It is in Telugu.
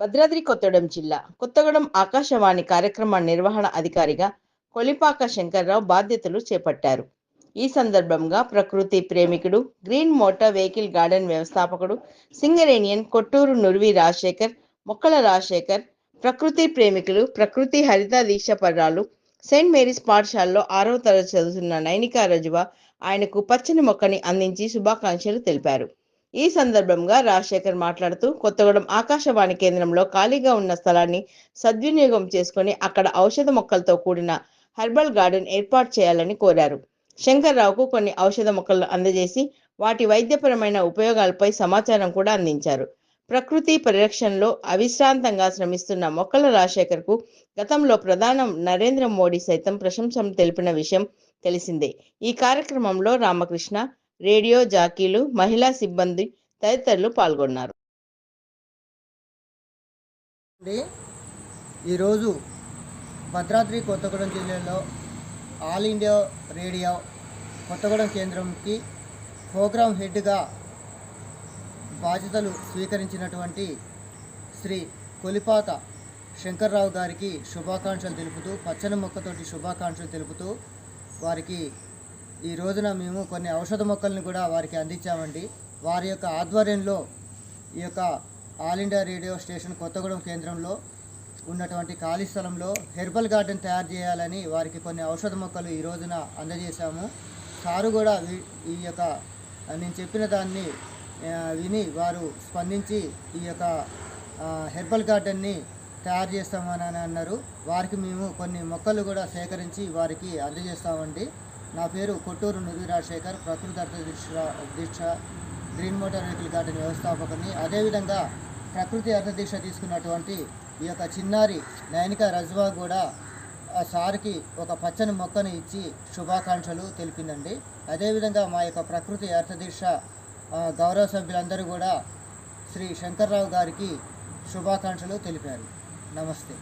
భద్రాద్రి కొత్తగూడెం జిల్లా. కొత్తగూడెం ఆకాశవాణి కార్యక్రమ నిర్వహణ అధికారిగా కొలిపాక శంకర్రావు బాధ్యతలు చేపట్టారు. ఈ సందర్భంగా ప్రకృతి ప్రేమికుడు గ్రీన్ మోటార్ వెహికల్ గార్డెన్ వ్యవస్థాపకుడు సింగరేనియన్ కొట్టూరు నుర్వి రాజశేఖర్ మొక్కల రాజశేఖర్ ప్రకృతి ప్రేమికులు ప్రకృతి హరిత దీక్ష పర్రాలు సెయింట్ మేరీస్ పాఠశాలలో ఆరవ తరగతి చదువుతున్న నైనికా రజువ ఆయనకు పచ్చని మొక్కని అందించి శుభాకాంక్షలు తెలిపారు. ఈ సందర్భంగా రాజశేఖర్ మాట్లాడుతూ కొత్తగూడెం ఆకాశవాణి కేంద్రంలో ఖాళీగా ఉన్న స్థలాన్ని సద్వినియోగం చేసుకొని అక్కడ ఔషధ మొక్కలతో కూడిన హెర్బల్ గార్డెన్ ఏర్పాటు చేయాలని కోరారు. శంకర్రావుకు కొన్ని ఔషధ మొక్కలను అందజేసి వాటి వైద్యపరమైన ఉపయోగాలపై సమాచారం కూడా అందించారు. ప్రకృతి పరిరక్షణలో అవిశ్రాంతంగా శ్రమిస్తున్న మొక్కల రాజశేఖర్కు గతంలో ప్రధాని నరేంద్ర మోడీ సైతం ప్రశంసలు తెలిపిన విషయం తెలిసిందే. ఈ కార్యక్రమంలో రామకృష్ణ రేడియో జాకీలు మహిళా సిబ్బంది తదితరులు పాల్గొన్నారు. ఈరోజు భద్రాద్రి కొత్తగూడెం జిల్లాలో ఆల్ ఇండియా రేడియో కొత్తగూడెం కేంద్రంకి ప్రోగ్రాం హెడ్గా బాధ్యతలు స్వీకరించినటువంటి శ్రీ కొలిపాత శంకర్రావు గారికి శుభాకాంక్షలు తెలుపుతూ పచ్చని మొక్కతోటి శుభాకాంక్షలు తెలుపుతూ వారికి ఈ రోజున మేము కొన్ని ఔషధ మొక్కల్ని కూడా వారికి అందించామండి. వారి యొక్క ఆధ్వర్యంలో ఈ యొక్క All India Radio station Kothagudem కేంద్రంలో ఉన్నటువంటి ఖాళీ స్థలంలో హెర్బల్ గార్డెన్ తయారు చేయాలని వారికి కొన్ని ఔషధ మొక్కలు ఈ రోజున అందజేశాము. సారు కూడా ఈ యొక్క నేను చెప్పిన దాన్ని విని వారు స్పందించి ఈ యొక్క హెర్బల్ గార్డెన్ని తయారు చేస్తామని అన్నారు. వారికి మేము కొన్ని మొక్కలు కూడా సేకరించి వారికి అందజేస్తామండి. నా పేరు కొట్టూరు నుది రాజశేఖర్ ప్రకృతి దీక్ష దీక్ష గ్రీన్ మోటార్ వెహికల్ గార్డెన్ వ్యవస్థాపకుని అదేవిధంగా ప్రకృతి అర్థ దీక్ష తీసుకున్నటువంటి ఈ యొక్క చిన్నారి నయనిక రజ్వా కూడా ఆ సార్కి ఒక పచ్చని మొక్కను ఇచ్చి శుభాకాంక్షలు తెలిపిందండి. అదేవిధంగా మా యొక్క ప్రకృతి అర్థ దీక్ష గౌరవ సభ్యులందరూ కూడా శ్రీ శంకర్రావు గారికి శుభాకాంక్షలు తెలిపారు. నమస్తే.